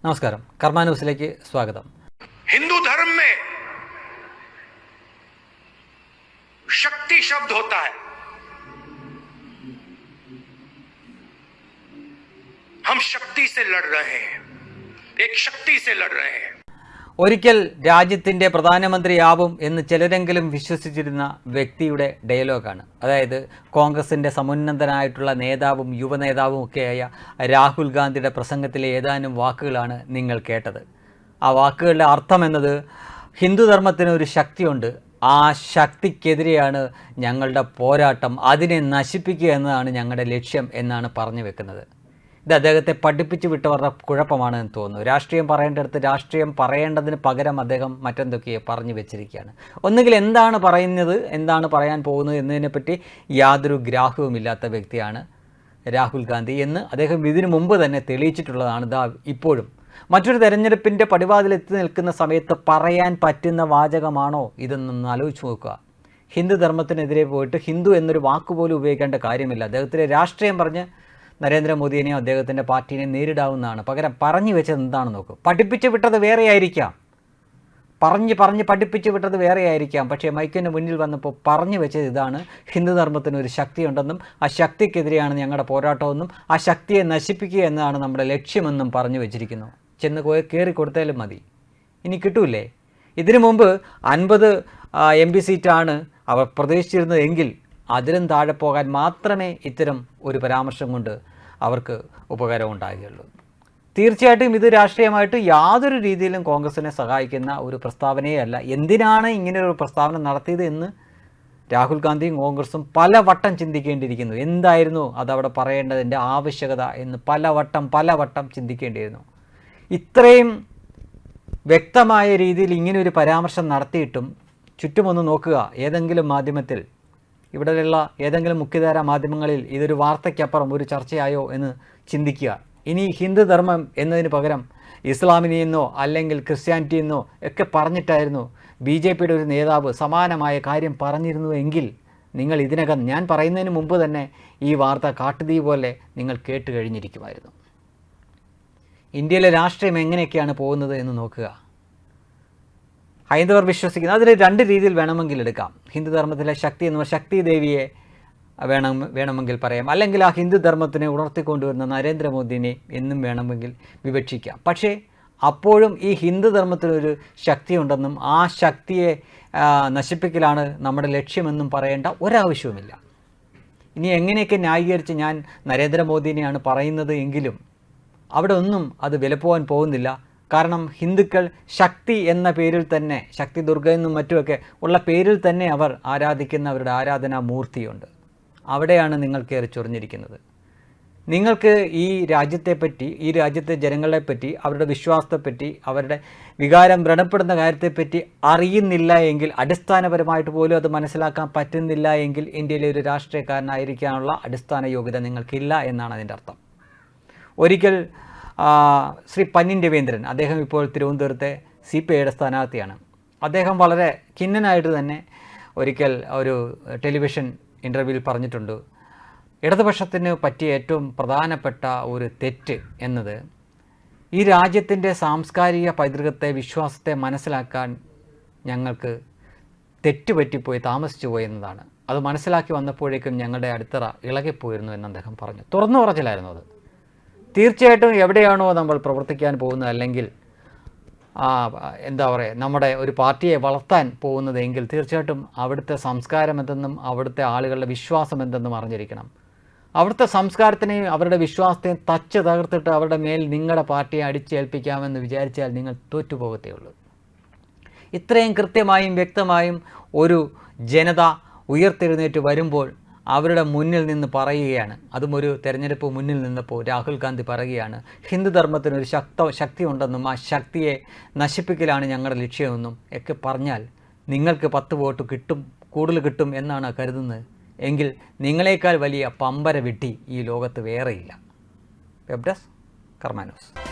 നമസ്കാരം കർമ്മ ന്യൂസിലേക്ക് സ്വാഗതം हिंदू धर्म में शक्ति शब्द होता है हम शक्ति से लड़ रहे हैं एक शक्ति से लड़ रहे हैं ഒരിക്കൽ രാജ്യത്തിന്റെ പ്രധാനമന്ത്രിയാവും എന്ന് ചിലരെങ്കിലും വിശ്വസിച്ചിരുന്ന വ്യക്തിയുടെ ഡയലോഗാണ്. അതായത് കോൺഗ്രസിന്റെ സമുന്നതനായിട്ടുള്ള നേതാവും യുവനേതാവും ഒക്കെയായ രാഹുൽ ഗാന്ധിയുടെ പ്രസംഗത്തിലെ ഏതാനും വാക്കുകളാണ് നിങ്ങൾ കേട്ടത്. ആ വാക്കുകളുടെ അർത്ഥം എന്നത് ഹിന്ദുധർമ്മത്തിന് ഒരു ശക്തിയുണ്ട്. ആ ശക്തിക്കെതിരെയാണ് ഞങ്ങളുടെ പോരാട്ടം. അതിനെ നശിപ്പിക്കുക എന്നതാണ് ഞങ്ങളുടെ ലക്ഷ്യം എന്നാണ് പറഞ്ഞു വെക്കുന്നത്. ഇത് അദ്ദേഹത്തെ പഠിപ്പിച്ചു വിട്ടവരുടെ കുഴപ്പമാണ് എന്ന് തോന്നുന്നു. രാഷ്ട്രീയം പറയേണ്ടടുത്ത് രാഷ്ട്രീയം പറയേണ്ടതിന് പകരം അദ്ദേഹം മറ്റെന്തൊക്കെയോ പറഞ്ഞു വെച്ചിരിക്കുകയാണ്. ഒന്നുകിൽ എന്താണ് പറയുന്നത് എന്താണ് പറയാൻ പോകുന്നത് എന്നതിനെപ്പറ്റി യാതൊരു ഗ്രാഹ്യവുമില്ലാത്ത വ്യക്തിയാണ് രാഹുൽ ഗാന്ധി എന്ന് അദ്ദേഹം ഇതിനു മുമ്പ് തന്നെ തെളിയിച്ചിട്ടുള്ളതാണ് ഇതാ ഇപ്പോഴും. മറ്റൊരു തെരഞ്ഞെടുപ്പിന്റെ പടിവാതിലെത്തി നിൽക്കുന്ന സമയത്ത് പറയാൻ പറ്റുന്ന വാചകമാണോ ഇതെന്നൊന്ന് ആലോചിച്ച് നോക്കുക. ഹിന്ദു ധർമ്മത്തിനെതിരെ പോയിട്ട് ഹിന്ദു എന്നൊരു വാക്കുപോലും ഉപയോഗിക്കേണ്ട കാര്യമില്ല. അദ്ദേഹത്തിന്റെ രാഷ്ട്രീയം പറഞ്ഞ് നരേന്ദ്രമോദിയെയും അദ്ദേഹത്തിന്റെ പാർട്ടിയെ നേരിടാവുന്നതാണ്. പകരം പറഞ്ഞു വെച്ചത് എന്താണെന്ന് നോക്കും. പഠിപ്പിച്ചു വിട്ടത് വേറെ ആയിരിക്കാം പറഞ്ഞ് പറഞ്ഞ് പഠിപ്പിച്ചു വിട്ടത് വേറെ ആയിരിക്കാം പക്ഷേ മൈക്കിന് മുന്നിൽ വന്നപ്പോൾ പറഞ്ഞു വെച്ചത് ഇതാണ്. ഹിന്ദുധർമ്മത്തിന് ഒരു ശക്തിയുണ്ടെന്നും ആ ശക്തിക്കെതിരെയാണ് ഞങ്ങളുടെ പോരാട്ടമെന്നും ആ ശക്തിയെ നശിപ്പിക്കുക എന്നതാണ് നമ്മുടെ ലക്ഷ്യമെന്നും പറഞ്ഞു വെച്ചിരിക്കുന്നു. ചെന്ന് പോയി കയറി കൊടുത്താലും മതി. ഇനി കിട്ടൂലേ? ഇതിനു മുമ്പ് അൻപത് എം പി സീറ്റാണ് അവർ പ്രതീക്ഷിച്ചിരുന്നത് എങ്കിൽ അതിലും താഴെ പോകാൻ മാത്രമേ ഇത്തരം ഒരു പരാമർശം കൊണ്ട് അവർക്ക് ഉപകാരം ഉണ്ടാകുകയുള്ളൂ തീർച്ചയായിട്ടും ഇത് രാഷ്ട്രീയമായിട്ട് യാതൊരു രീതിയിലും കോൺഗ്രസിനെ സഹായിക്കുന്ന ഒരു പ്രസ്താവനയല്ല. എന്തിനാണ് ഇങ്ങനെയൊരു പ്രസ്താവന നടത്തിയത് എന്ന് രാഹുൽ ഗാന്ധിയും കോൺഗ്രസും പലവട്ടം ചിന്തിക്കേണ്ടിയിരിക്കുന്നു. എന്തായിരുന്നു അതവിടെ പറയേണ്ടതിന്റെ ആവശ്യകത എന്ന് പലവട്ടം പലവട്ടം ചിന്തിക്കേണ്ടിയിരുന്നു. ഇത്രയും വ്യക്തമായ രീതിയിൽ ഇങ്ങനെ ഒരു പരാമർശം നടത്തിയിട്ടും ചുറ്റുമൊന്ന് നോക്കുക. ഏതെങ്കിലും മാധ്യമത്തിൽ ഇവിടെയുള്ള ഏതെങ്കിലും മുഖ്യധാര മാധ്യമങ്ങളിൽ ഇതൊരു വാർത്തയ്ക്കപ്പുറം ഒരു ചർച്ചയായോ എന്ന് ചിന്തിക്കുക. ഇനി ഹിന്ദുധർമ്മം എന്നതിന് പകരം ഇസ്ലാമിനെന്നോ അല്ലെങ്കിൽ ക്രിസ്ത്യാനിറ്റിയെന്നോ ഒക്കെ പറഞ്ഞിട്ടായിരുന്നു ബി ജെ പിയുടെ ഒരു നേതാവ് സമാനമായ കാര്യം പറഞ്ഞിരുന്നുവെങ്കിൽ നിങ്ങൾ ഇതിനകം ഞാൻ പറയുന്നതിന് മുമ്പ് തന്നെ ഈ വാർത്ത കാട്ടുതീ പോലെ നിങ്ങൾ കേട്ട് കഴിഞ്ഞിരിക്കുമായിരുന്നു. ഇന്ത്യയിലെ രാഷ്ട്രീയം എങ്ങനെയൊക്കെയാണ് പോകുന്നത് എന്ന് നോക്കുക. ഹൈന്ദവർ വിശ്വസിക്കുന്നത് അതിൽ രണ്ട് രീതിയിൽ വേണമെങ്കിൽ എടുക്കാം. ഹിന്ദുധർമ്മത്തിലെ ശക്തി എന്ന് പറഞ്ഞാൽ ശക്തി ദേവിയെ വേണം വേണമെങ്കിൽ പറയാം. അല്ലെങ്കിൽ ആ ഹിന്ദുധർമ്മത്തിനെ ഉണർത്തിക്കൊണ്ടുവരുന്ന നരേന്ദ്രമോദിനെ എന്നും വേണമെങ്കിൽ വിവക്ഷിക്കാം. പക്ഷേ അപ്പോഴും ഈ ഹിന്ദുധർമ്മത്തിനൊരു ശക്തിയുണ്ടെന്നും ആ ശക്തിയെ നശിപ്പിക്കലാണ് നമ്മുടെ ലക്ഷ്യമെന്നും പറയേണ്ട ഒരാവശ്യവുമില്ല. ഇനി എങ്ങനെയൊക്കെ ന്യായീകരിച്ച് ഞാൻ നരേന്ദ്രമോദിനെയാണ് പറയുന്നത് എങ്കിലും അവിടെ ഒന്നും അത് വിലപ്പോവാൻ പോകുന്നില്ല. കാരണം ഹിന്ദുക്കൾ ശക്തി എന്ന പേരിൽ തന്നെ ശക്തി ദുർഗ എന്നും മറ്റുമൊക്കെ ഉള്ള പേരിൽ തന്നെ അവർ ആരാധിക്കുന്ന അവരുടെ ആരാധനാ മൂർത്തിയുണ്ട്. അവിടെയാണ് നിങ്ങൾ കയറി ചൊറിഞ്ഞിരിക്കുന്നത്. നിങ്ങൾക്ക് ഈ രാജ്യത്തെപ്പറ്റി ഈ രാജ്യത്തെ ജനങ്ങളെപ്പറ്റി അവരുടെ വിശ്വാസത്തെപ്പറ്റി അവരുടെ വികാരം വ്രണപ്പെടുന്ന കാര്യത്തെപ്പറ്റി അറിയുന്നില്ല എങ്കിൽ അടിസ്ഥാനപരമായിട്ട് പോലും അത് മനസ്സിലാക്കാൻ പറ്റുന്നില്ല എങ്കിൽ ഇന്ത്യയിലെ ഒരു രാഷ്ട്രീയക്കാരനായിരിക്കാനുള്ള അടിസ്ഥാന യോഗ്യത നിങ്ങൾക്കില്ല എന്നാണ് അതിന്റെ അർത്ഥം. ഒരിക്കൽ ശ്രീ പന്നിൻ രവീന്ദ്രൻ അദ്ദേഹം ഇപ്പോൾ തിരുവനന്തപുരത്തെ സി പി ഐയുടെ സ്ഥാനാർത്ഥിയാണ്. അദ്ദേഹം വളരെ കിന്നനായിട്ട് തന്നെ ഒരിക്കൽ ഒരു ടെലിവിഷൻ ഇന്റർവ്യൂവിൽ പറഞ്ഞിട്ടുണ്ട്. ഇടതുപക്ഷത്തിന് പറ്റിയ ഏറ്റവും പ്രധാനപ്പെട്ട ഒരു തെറ്റ് എന്നത് ഈ രാജ്യത്തിന്റെ സാംസ്കാരിക പൈതൃകത്തെ വിശ്വാസത്തെ മനസ്സിലാക്കാൻ ഞങ്ങൾക്ക് തെറ്റുപറ്റിപ്പോയി താമസിച്ചു പോയി എന്നതാണ്. അത് മനസ്സിലാക്കി വന്നപ്പോഴേക്കും ഞങ്ങളുടെ അടിത്തറ ഇളകിപ്പോയിരുന്നു എന്ന് അദ്ദേഹം പറഞ്ഞു. തുറന്നു പറച്ചിലായിരുന്നു അത്. തീർച്ചയായിട്ടും എവിടെയാണോ നമ്മൾ പ്രവർത്തിക്കാൻ പോകുന്നത് അല്ലെങ്കിൽ എന്താ പറയുക നമ്മുടെ ഒരു പാർട്ടിയെ വളർത്താൻ പോകുന്നതെങ്കിൽ തീർച്ചയായിട്ടും അവിടുത്തെ സംസ്കാരം എന്തെന്നും അവിടുത്തെ ആളുകളുടെ വിശ്വാസം എന്തെന്നും അറിഞ്ഞിരിക്കണം. അവിടുത്തെ സംസ്കാരത്തിനെയും അവരുടെ വിശ്വാസത്തെയും തച്ച് തകർത്തിട്ട് അവരുടെ മേൽ നിങ്ങളുടെ പാർട്ടിയെ അടിച്ചേൽപ്പിക്കാമെന്ന് വിചാരിച്ചാൽ നിങ്ങൾ തോറ്റുപോകത്തേ ഉള്ളൂ. ഇത്രയും കൃത്യമായും വ്യക്തമായും ഒരു ജനത ഉയർത്തെഴുന്നേറ്റ് വരുമ്പോൾ അവരുടെ മുന്നിൽ നിന്ന് പറയുകയാണ്. അതും ഒരു തെരഞ്ഞെടുപ്പ് മുന്നിൽ നിന്നപ്പോൾ രാഹുൽ ഗാന്ധി പറയുകയാണ്. ഹിന്ദുധർമ്മത്തിന് ഒരു ശക്ത ശക്തി ഉണ്ടെന്നും ആ ശക്തിയെ നശിപ്പിക്കലാണ് ഞങ്ങളുടെ ലക്ഷ്യമെന്നും ഒക്കെ പറഞ്ഞാൽ നിങ്ങൾക്ക് പത്ത് വോട്ട് കിട്ടും കൂടുതൽ കിട്ടും എന്നാണ് കരുതുന്നത്. എങ്കിൽ നിങ്ങളെക്കാൾ വലിയ പമ്പര വിട്ടി ഈ ലോകത്ത് വേറെയില്ല. വെബ്ഡസ് കർമാനോസ്